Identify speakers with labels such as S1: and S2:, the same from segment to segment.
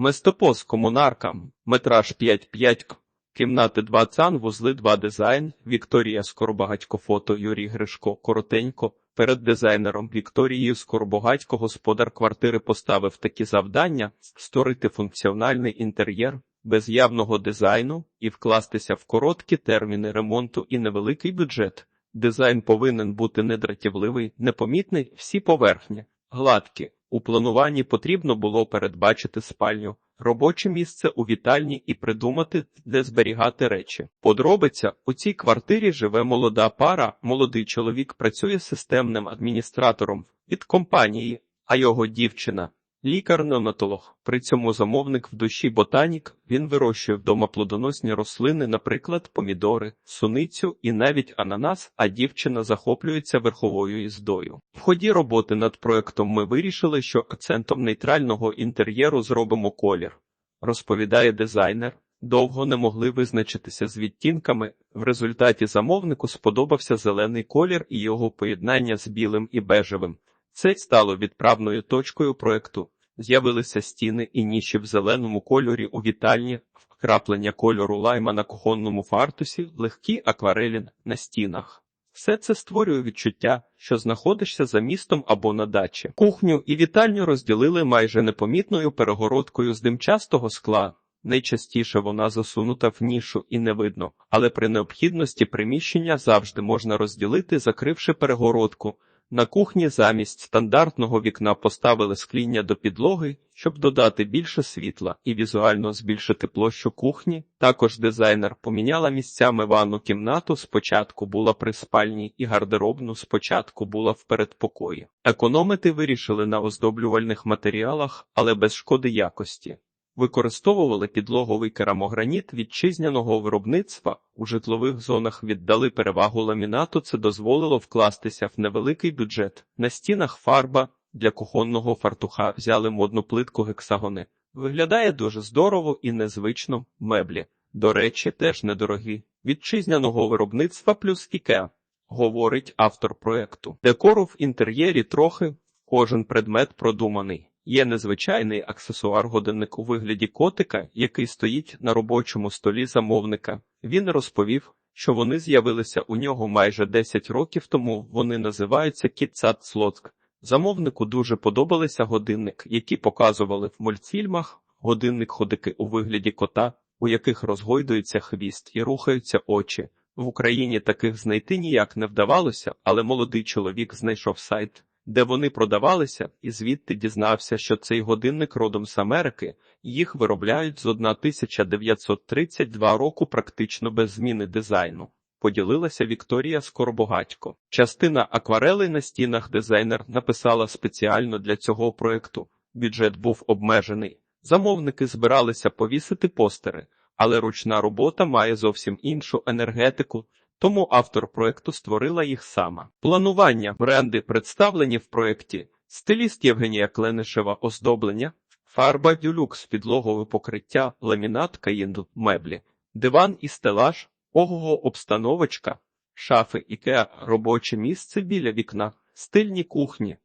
S1: Местопос комунаркам, метраж 5-5, к. кімнати 2 цан, вузли 2 дизайн, Вікторія Скоробагатько фото, Юрій Гришко, коротенько. Перед дизайнером Вікторією Скоробагатько господар квартири поставив такі завдання – створити функціональний інтер'єр, без явного дизайну і вкластися в короткі терміни ремонту і невеликий бюджет. Дизайн повинен бути недратівливий, непомітний, всі поверхні, гладкі. У плануванні потрібно було передбачити спальню, робоче місце у вітальні і придумати, де зберігати речі. Подробиця у цій квартирі живе молода пара. Молодий чоловік працює системним адміністратором від компанії, а його дівчина лікар-неонатолог. При цьому замовник в душі ботанік. Він вирощує вдома плодоносні рослини, наприклад, помідори, суницю і навіть ананас. А дівчина захоплюється верховою їздою. В ході роботи над проектом ми вирішили, що акцентом нейтрального інтер'єру зробимо колір, розповідає дизайнер. Довго не могли визначитися з відтінками. В результаті замовнику сподобався зелений колір і його поєднання з білим і бежевим. Це стало відправною точкою проекту. З'явилися стіни і ніші в зеленому кольорі у вітальні, вкраплення кольору лайма на кухонному фартусі, легкі акварелі на стінах. Все це створює відчуття, що знаходишся за містом або на дачі. Кухню і вітальню розділили майже непомітною перегородкою з димчастого скла. Найчастіше вона засунута в нішу і не видно, але при необхідності приміщення завжди можна розділити, закривши перегородку. На кухні замість стандартного вікна поставили скління до підлоги, щоб додати більше світла і візуально збільшити площу кухні. Також дизайнер поміняла місцями ванну кімнату. Спочатку була при спальні і гардеробну спочатку була в передпокої. Економити вирішили на оздоблювальних матеріалах, але без шкоди якості. Використовували підлоговий керамограніт вітчизняного виробництва. У житлових зонах віддали перевагу ламінату. Це дозволило вкластися в невеликий бюджет. На стінах фарба для кухонного фартуха взяли модну плитку гексагони. Виглядає дуже здорово і незвично. Меблі. До речі, теж недорогі. Вітчизняного виробництва плюс ікеа, говорить автор проекту. Декору в інтер'єрі трохи, кожен предмет продуманий. Є незвичайний аксесуар-годинник у вигляді котика, який стоїть на робочому столі замовника. Він розповів, що вони з'явилися у нього майже 10 років тому. Вони називаються Кітсат Слотк. Замовнику дуже подобалися годинник, які показували в мультфільмах. Годинник ходики у вигляді кота, у яких розгойдується хвіст і рухаються очі. В Україні таких знайти ніяк не вдавалося, але молодий чоловік знайшов сайт де вони продавалися, і звідти дізнався, що цей годинник родом з Америки, їх виробляють з 1932 року практично без зміни дизайну. Поділилася Вікторія Скоробогатько. Частина акварели на стінах дизайнер написала спеціально для цього проекту. Бюджет був обмежений. Замовники збиралися повісити постери, але ручна робота має зовсім іншу енергетику. Тому автор проекту створила їх сама. Планування бренди представлені в проєкті, стиліст Євгенія Кленишева оздоблення, фарба дюлюкс, підлогове покриття, ламінат каїнду, меблі, диван і стелаж, ого обстановочка, шафи ікеа, робоче місце біля вікна, стильні кухні,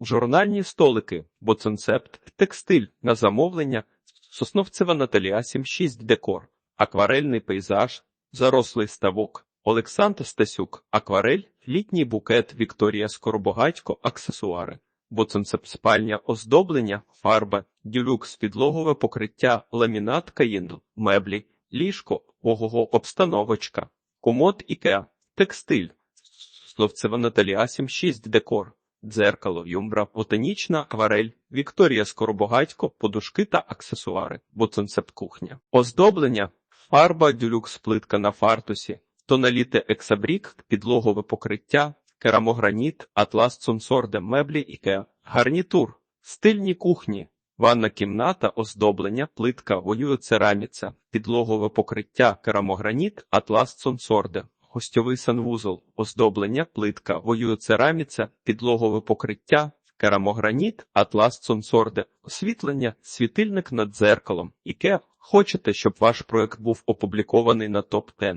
S1: журнальні столики, боценцепт, текстиль. На замовлення, Сосновцева Наталія 76 декор, акварельний пейзаж, зарослий ставок. Олександр Стасюк, акварель, літній букет Вікторія Скоробогатько, аксесуари, боценцеп спальня, оздоблення, фарба, дюлюкс, підлогове покриття, ламінат каїнду, меблі, ліжко, ого обстановочка, комод ікеа, текстиль, Словцева Наталія 76 декор, дзеркало, юмбра, ботанічна акварель, Вікторія Скоробогатько, подушки та аксесуари, боценцеп кухня, оздоблення, фарба, дюлюкс, плитка на фартусі. Тоналіти ексабрік, підлогове покриття, керамограніт, атлас цунсорде, меблі ікеа, гарнітур, стильні кухні, ванна кімната, оздоблення, плитка, воює цераміця, підлогове покриття, керамограніт, атлас цунсорде, гостьовий санвузол, оздоблення, плитка, воює цераміця, підлогове покриття, керамограніт, атлас цунсорде, освітлення, світильник над дзеркалом, ікеа. Хочете, щоб ваш проект був опублікований на топ 10